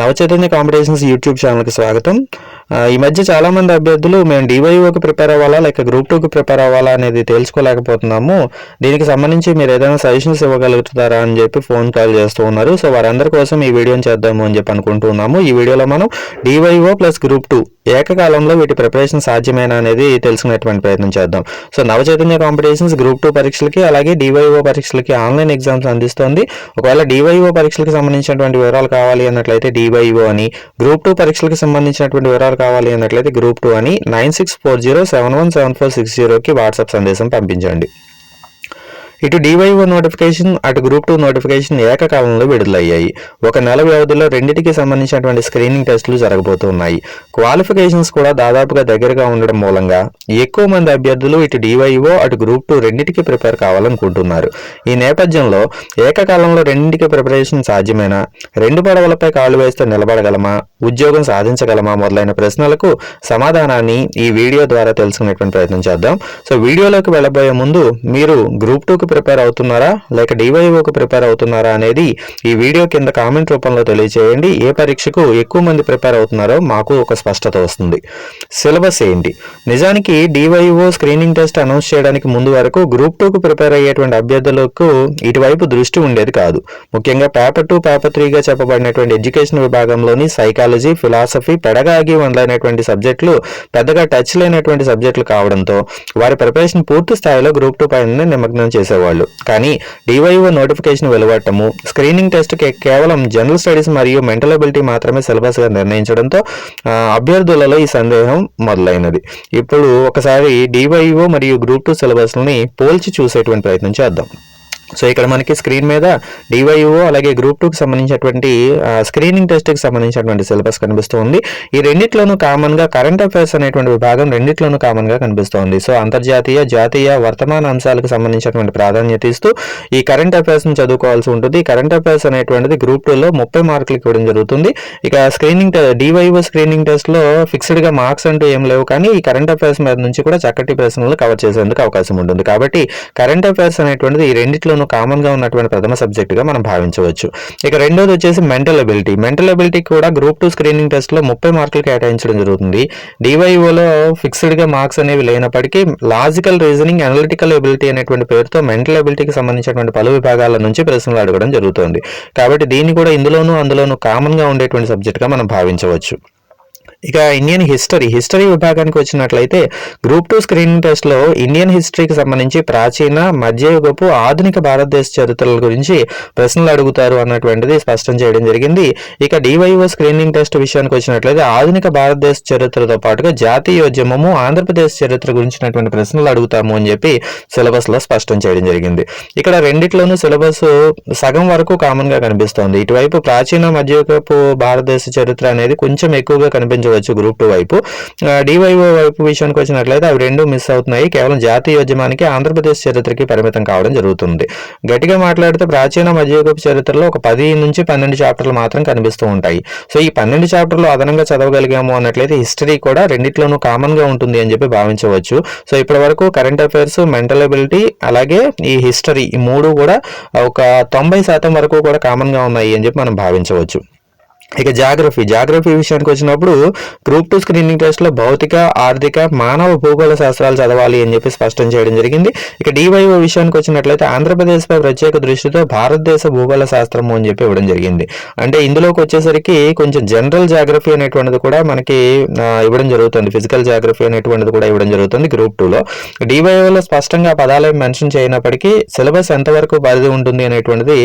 Navachaitanya competitions YouTube ఛానల్కి స్వాగతం. ఈ మధ్య చాలా మంది అభ్యర్థులు మేము డివైఓకి ప్రిపేర్ అవ్వాలా లేక గ్రూప్ టూకి ప్రిపేర్ అవ్వాలా అనేది తెలుసుకోలేకపోతున్నాము. దీనికి సంబంధించి మీరు ఏదైనా సజెషన్స్ ఇవ్వగలుగుతారా అని చెప్పి ఫోన్ కాల్ చేస్తూ ఉన్నారు. సో వారందరి కోసం ఈ వీడియోని చేద్దాము అని చెప్పి అనుకుంటున్నాము. ఈ వీడియోలో మనం డివైఓ ప్లస్ గ్రూప్ టూ ఏకకాలంలో వీటి ప్రిపరేషన్ సాధ్యమేనా అనేది తెలుసుకునేటువంటి ప్రయత్నం చేద్దాం. So Navachaitanya competitions group two పరీక్షలకి అలాగే డివైఓ పరీక్షలకి ఆన్లైన్ ఎగ్జామ్స్ అందిస్తోంది. ఒకవేళ డివైఓ పరీక్షలకు సంబంధించినటువంటి వివరాలు కావాలి అన్నట్లయితే డివైఓ అని. గ్రూప్ టూ పరీక్షలకు సంబంధించినటువంటి వివరాలు కావాలి అన్నట్లయితే గ్రూప్ టూ అని. Nine six four zero seven one seven four six జీరోకి వాట్సాప్ సందేశం పంపించండి. ఇటు డివైఓ నోటిఫికేషన్ అటు గ్రూప్ టూ నోటిఫికేషన్ ఏకకాలంలో విడుదలయ్యాయి. ఒక నెల వ్యవధిలో రెండింటికి సంబంధించినటువంటి స్క్రీనింగ్ టెస్టులు జరగబోతున్నాయి. క్వాలిఫికేషన్స్ కూడా దాదాపుగా దగ్గరగా ఉండడం మూలంగా ఎక్కువ మంది అభ్యర్థులు ఇటు డివైఓ అటు గ్రూప్ టూ రెండింటికి ప్రిపేర్ కావాలనుకుంటున్నారు. ఈ నేపథ్యంలో ఏకకాలంలో రెండింటికి ప్రిపరేషన్ సాధ్యమేనా? రెండు పడవలపై కాళ్ళు వేస్తే నిలబడగలమా? ఉద్యోగం సాధించగలమా? మొదలైన ప్రశ్నలకు సమాధానాన్ని ఈ వీడియో ద్వారా తెలుసుకునేటువంటి ప్రయత్నం చేద్దాం. సో వీడియోలోకి వెళ్ళబోయే ముందు మీరు గ్రూప్ టూకి ప్రిపేర్ అవుతున్నారా? లేక డివైఓకి ప్రిపేర్ అవుతున్నారా అనేది ఈ వీడియో కింద కామెంట్ రూపంలో తెలియజేయండి ఏ పరీక్షకు ఎక్కువ మంది ప్రిపేర్ అవుతున్నారో మాకు ఒక స్పష్టత వస్తుంది. సిలబస్ ఏంటి? నిజానికి డివైఓ స్క్రీనింగ్ టెస్ట్ అనౌన్స్ చేయడానికి ముందు వరకు గ్రూప్ టూకు ప్రిపేర్ అయ్యేటువంటి అభ్యర్థులకు ఇటువైపు దృష్టి ఉండేది కాదు. ముఖ్యంగా పేపర్ టూ పేపర్ త్రీగా చెప్పబడినటువంటి ఎడ్యుకేషన్ విభాగంలోని సైకాలజీ ఫిలాసఫీ పెడగాగి మొదలైనటువంటి సబ్జెక్టులు పెద్దగా టచ్ లేనటువంటి సబ్జెక్టులు కావడంతో వారి ప్రిపరేషన్ పూర్తి స్థాయిలో గ్రూప్ టూ పైన నిమగ్నం చేసేవాళ్ళు. కానీ డివైఓ నోటిఫికేషన్ వెలువడటము స్క్రీనింగ్ టెస్ట్ కేవలం జనరల్ స్టడీస్ మరియు మెంటల్ అబిలిటీ మాత్రమే సిలబస్గా నిర్ణయించడంతో అభ్యర్థులలో ఈ సందేహం మొదలైనది. ఇప్పుడు ఒకసారి డివైఓ మరియు గ్రూప్ టూ సిలబస్ని పోల్చి చూసేటువంటి ప్రయత్నం చేద్దాం. సో ఇక్కడ మనకి స్క్రీన్ మీద డివైఓ అలాగే గ్రూప్ టూకి సంబంధించినటువంటి స్క్రీనింగ్ టెస్ట్కి సంబంధించినటువంటి సిలబస్ కనిపిస్తుంది. ఈ రెండిట్లోనూ కామన్గా కరెంట్ అఫైర్స్ అనేటువంటి విభాగం రెండిట్లోనూ కామన్గా కనిపిస్తోంది. సో అంతర్జాతీయ జాతీయ వర్తమాన అంశాలకు సంబంధించినటువంటి ప్రాధాన్యత ఇస్తూ ఈ కరెంట్ అఫైర్స్ని చదువుకోవాల్సి ఉంటుంది. కరెంట్ అఫైర్స్ అనేటువంటిది గ్రూప్ టూలో ముప్పై మార్కులు ఇవ్వడం జరుగుతుంది. ఇక స్క్రీనింగ్ డివైఓ స్క్రీనింగ్ టెస్ట్లో ఫిక్స్డ్గా మార్క్స్ అంటూ ఏం లేవు కానీ ఈ కరెంట్ అఫైర్స్ మీద నుంచి కూడా చక్కటి ప్రశ్నలు కవర్ చేసేందుకు అవకాశం ఉంటుంది. కాబట్టి కరెంట్ అఫైర్స్ అనేటువంటిది ఈ రెండిట్లోనూ కామన్గా ఉన్నటువంటి ప్రథమ సబ్జెక్టుగా మనం భావించవచ్చు. ఇక రెండోది వచ్చేసి మెంటల్ అబిలిటీ మెంటల్ అబిలిటీ కూడా గ్రూప్ టూ స్క్రీనింగ్ టెస్ట్లో ముప్పై మార్కులు కేటాయించడం జరుగుతుంది. డివైఓలో ఫిక్స్డ్గా మార్క్స్ అనేవి లేనప్పటికీ లాజికల్ రీజనింగ్ అనలిటికల్ ఎబిలిటీ అనేటువంటి పేరుతో మెంటల్ అబిలిటీకి సంబంధించినటువంటి పలు విభాగాల నుంచి ప్రశ్నలు అడగడం జరుగుతుంది. కాబట్టి దీన్ని కూడా ఇందులోనూ అందులోనూ కామన్గా ఉండేటువంటి సబ్జెక్ట్గా మనం భావించవచ్చు. ఇక ఇండియన్ హిస్టరీ హిస్టరీ విభాగానికి వచ్చినట్లయితే గ్రూప్ టూ స్క్రీనింగ్ టెస్ట్లో ఇండియన్ హిస్టరీకి సంబంధించి ప్రాచీన మధ్యయుగపు ఆధునిక భారతదేశ చరిత్రల గురించి ప్రశ్నలు అడుగుతారు అన్నటువంటిది స్పష్టం చేయడం జరిగింది. ఇక డివైఓ స్క్రీనింగ్ టెస్ట్ విషయానికి వచ్చినట్లయితే ఆధునిక భారతదేశ చరిత్రతో పాటుగా జాతీయోద్యమము ఆంధ్రప్రదేశ్ చరిత్ర గురించినటువంటి ప్రశ్నలు అడుగుతాము అని చెప్పి సిలబస్లో స్పష్టం చేయడం జరిగింది. ఇక్కడ రెండిట్లోనూ సిలబస్ సగం వరకు కామన్గా కనిపిస్తోంది. ఇటువైపు ప్రాచీన మధ్యయుగపు భారతదేశ చరిత్ర అనేది కొంచెం ఎక్కువగా కనిపించవచ్చు. గ్రూప్ టూ వైపు. డివైఓ వైపు విషయానికి వచ్చినట్లయితే అవి రెండు మిస్ అవుతున్నాయి. కేవలం జాతీయ ఉద్యమానికి ఆంధ్రప్రదేశ్ చరిత్రకి పరిమితం కావడం జరుగుతుంది. గట్టిగా మాట్లాడితే ప్రాచీన మధ్యయుగపు చరిత్రలో ఒక పది నుంచి పన్నెండు చాప్టర్లు మాత్రం కనిపిస్తూ ఉంటాయి. సో ఈ పన్నెండు చాప్టర్లు అదనంగా చదవగలిగాము అన్నట్లయితే హిస్టరీ కూడా రెండిట్లోనూ కామన్గా ఉంటుంది అని చెప్పి భావించవచ్చు. సో ఇప్పటి వరకు కరెంట్ అఫైర్స్ మెంటల్ అబిలిటీ అలాగే ఈ హిస్టరీ ఈ మూడు కూడా ఒక తొంభై శాతం వరకు కూడా కామన్గా ఉన్నాయి అని చెప్పి మనం భావించవచ్చు. ఇక జాగ్రఫీ జాగ్రఫీ విషయానికి వచ్చినప్పుడు గ్రూప్ టూ స్క్రీనింగ్ టెస్ట్లో భౌతిక ఆర్థిక మానవ భూగోళ శాస్త్రాలు చదవాలి అని చెప్పి స్పష్టం చేయడం జరిగింది. ఇక డివైఓ విషయానికి వచ్చినట్లయితే ఆంధ్రప్రదేశ్ పై ప్రత్యేక దృష్టితో భారతదేశ భూగోళ శాస్త్రము అని చెప్పి ఇవ్వడం జరిగింది. అంటే ఇందులోకి వచ్చేసరికి కొంచెం జనరల్ జాగ్రఫీ అనేటువంటిది కూడా మనకి ఇవ్వడం జరుగుతుంది. ఫిజికల్ జాగ్రఫీ అనేటువంటిది కూడా ఇవ్వడం జరుగుతుంది గ్రూప్ టూలో డివైఓలో స్పష్టంగా పదాలు మెన్షన్ చేయనప్పటికీ సిలబస్ ఎంతవరకు పరిధి ఉంటుంది అనేటువంటిది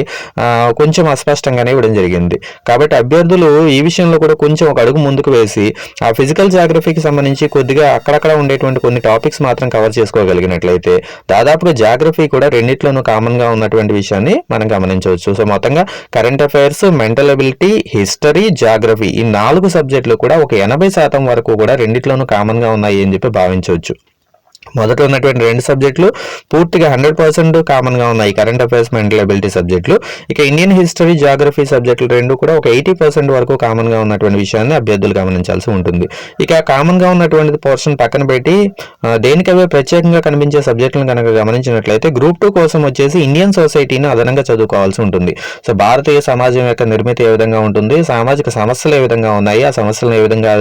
కొంచెం అస్పష్టంగానే ఇవ్వడం జరిగింది. కాబట్టి అభ్యర్థులు ఈ విషయంలో కూడా కొంచెం ఒక అడుగు ముందుకు వేసి ఆ ఫిజికల్ జాగ్రఫీకి సంబంధించి కొద్దిగా అక్కడక్కడ ఉండేటువంటి కొన్ని టాపిక్స్ మాత్రం కవర్ చేసుకోగలిగినట్లయితే దాదాపుగా జాగ్రఫీ కూడా రెండిట్లోనూ కామన్గా ఉన్నటువంటి విషయాన్ని మనం గమనించవచ్చు. సో మొత్తంగా current affairs mental ability history geography ఈ నాలుగు సబ్జెక్టులు కూడా ఒక ఎనభై శాతం వరకు కూడా రెండిట్లోనూ కామన్గా ఉన్నాయి అని చెప్పి భావించవచ్చు. మొదట ఉన్నటువంటి రెండు సబ్జెక్టులు పూర్తిగా హండ్రెడ్ పర్సెంట్ కామన్గా ఉన్నాయి కరెంట్ అఫైర్స్ మెంటల్ అబిలిటీ సబ్జెక్టులు. ఇక ఇండియన్ హిస్టరీ జాగ్రఫీ సబ్జెక్టులు రెండు కూడా ఒక ఎయిటీ పర్సెంట్ వరకు కామన్గా ఉన్నటువంటి విషయాన్ని అభ్యర్థులు గమనించాల్సి ఉంటుంది. ఇక కామన్గా ఉన్నటువంటి పోర్షన్ పక్కన పెట్టి దేనికవే ప్రత్యేకంగా కనిపించే సబ్జెక్టులను కనుక గమనించినట్లయితే గ్రూప్ టూ కోసం వచ్చేసి ఇండియన్ సొసైటీని అదనంగా చదువుకోవాల్సి ఉంటుంది. సో భారతీయ సమాజం యొక్క నిర్మితి ఏ విధంగా ఉంటుంది సామాజిక సమస్యలు ఏ విధంగా ఉన్నాయి ఆ సమస్యలను ఏ విధంగా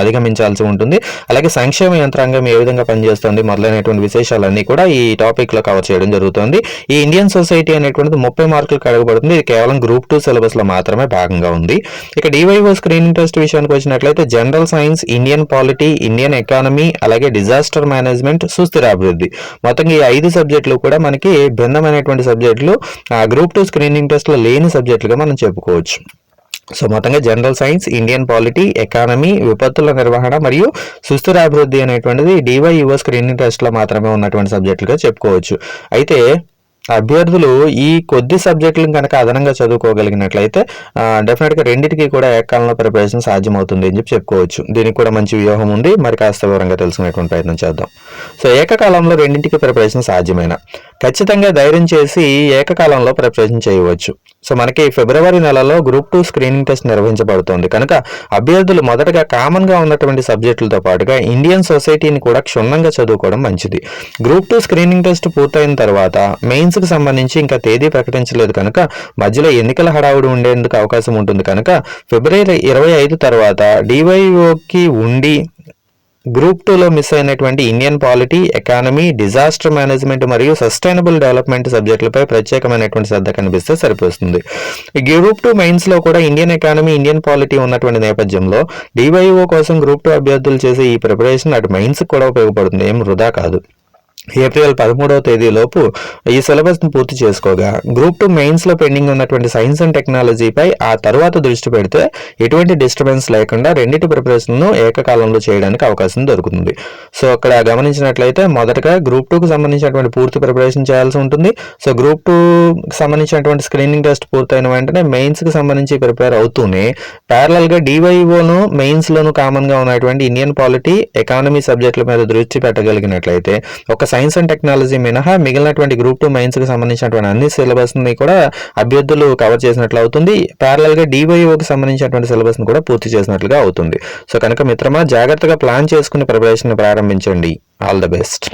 అధిగమించాల్సి ఉంటుంది అలాగే సంక్షేమ యంత్రాంగం ఏ విధంగా పనిచేస్తుంది మొదలైనటువంటి విశేషాలన్నీ కూడా ఈ టాపిక్లో కవర్ చేయడం జరుగుతుంది. ఈ ఇండియన్ సొసైటీ అనేటువంటిది ముప్పై మార్కులకు అడగబడుతుంది ఇది కేవలం గ్రూప్ టూ సిలబస్లో మాత్రమే భాగంగా ఉంది. ఇక డివైఓ స్క్రీనింగ్ టెస్ట్ విషయానికి వచ్చినట్లయితే general science Indian polity Indian economy అలాగే డిజాస్టర్ మేనేజ్మెంట్ సుస్థిర అభివృద్ధి. మొత్తం ఈ ఐదు సబ్జెక్టులు కూడా మనకి భిన్నమైనటువంటి సబ్జెక్టులు గ్రూప్ టూ స్క్రీనింగ్ టెస్ట్లో లేని సబ్జెక్టులుగా మనం చెప్పుకోవచ్చు. సో మొత్తంగా general science Indian polity economy విపత్తుల నిర్వహణ మరియు సుస్థిర అభివృద్ధి అనేటువంటిది డివైయువ స్క్రీనింగ్ టెస్ట్లో మాత్రమే ఉన్నటువంటి సబ్జెక్టులుగా చెప్పుకోవచ్చు. అయితే అభ్యర్థులు ఈ కొద్ది సబ్జెక్టులను కనుక అదనంగా చదువుకోగలిగినట్లయితే డెఫినెట్గా రెండింటికి కూడా ఏకాలంలో ప్రిపరేషన్ సాధ్యమవుతుంది అని చెప్పి చెప్పుకోవచ్చు. దీనికి కూడా మంచి వ్యూహం ఉంది. మరి కాస్త వివరంగా తెలుసుకునేటువంటి ప్రయత్నం చేద్దాం. సో ఏకకాలంలో రెండింటికి ప్రిపరేషన్ సాధ్యమైన? ఖచ్చితంగా ధైర్యం చేసి ఏకకాలంలో ప్రిపరేషన్ చేయవచ్చు. సో మనకి ఫిబ్రవరి నెలలో గ్రూప్ టూ స్క్రీనింగ్ టెస్ట్ నిర్వహించబడుతోంది. కనుక అభ్యర్థులు మొదటగా కామన్గా ఉన్నటువంటి సబ్జెక్టులతో పాటుగా ఇండియన్ సొసైటీని కూడా క్షుణ్ణంగా చదువుకోవడం మంచిది. గ్రూప్ టూ స్క్రీనింగ్ టెస్ట్ పూర్తయిన తర్వాత మెయిన్స్కి సంబంధించి ఇంకా తేదీ ప్రకటించలేదు కనుక మధ్యలో ఎన్నికల హడావుడి ఉండేందుకు అవకాశం ఉంటుంది. కనుక ఫిబ్రవరి ఇరవై ఐదు తర్వాత డివైఓకి ఉండి గ్రూప్ టూలో మిస్ అయినటువంటి Indian polity economy disaster management మరియు సస్టైనబుల్ డెవలప్మెంట్ సబ్జెక్టులపై ప్రత్యేకమైనటువంటి శ్రద్ధ కనిపిస్తే సరిపోతుంది. గ్రూప్ టూ మెయిన్స్లో కూడా ఇండియన్ ఎకానమీ ఇండియన్ పాలిటీ ఉన్నటువంటి నేపథ్యంలో డివైఓ కోసం గ్రూప్ టూ అభ్యర్థులు చేసే ఈ ప్రిపరేషన్ అటు మెయిన్స్ కూడా ఉపయోగపడుతుంది. ఏం వృధా కాదు. ఏప్రిల్ పదమూడవ తేదీలోపు ఈ సిలబస్ను పూర్తి చేసుకోగా. గ్రూప్ టూ మెయిన్స్లో పెండింగ్ ఉన్నటువంటి సైన్స్ అండ్ టెక్నాలజీపై ఆ తర్వాత దృష్టి పెడితే ఎటువంటి డిస్టర్బెన్స్ లేకుండా రెండింటి ప్రిపరేషన్ను ఏకకాలంలో చేయడానికి అవకాశం దొరుకుతుంది. సో అక్కడ గమనించినట్లయితే మొదటగా గ్రూప్ టూకు సంబంధించినటువంటి పూర్తి ప్రిపరేషన్ చేయాల్సి ఉంటుంది. సో గ్రూప్ టూకి సంబంధించినటువంటి స్క్రీనింగ్ టెస్ట్ పూర్తయిన వెంటనే మెయిన్స్కి సంబంధించి ప్రిపేర్ అవుతూనే ప్యారలల్గా డివైఓను మెయిన్స్లోను కామన్గా ఉన్నటువంటి ఇండియన్ పాలిటీ ఎకానమీ సబ్జెక్టుల మీద దృష్టి పెట్టగలిగినట్లయితే ఒక సైన్స్ అండ్ టెక్నాలజీ మినహా మిగిలినటువంటి గ్రూప్ టూ మెయిన్స్కి సంబంధించినటువంటి అన్ని సిలబస్ని కూడా అభ్యర్థులు కవర్ చేసినట్లు అవుతుంది. ప్యారలల్గా డివైఓకి సంబంధించినటువంటి సిలబస్ని కూడా పూర్తి చేసినట్లుగా అవుతుంది. సో కనుక మిత్రమా జాగ్రత్తగా ప్లాన్ చేసుకుని ప్రిపరేషన్ ప్రారంభించండి. All the best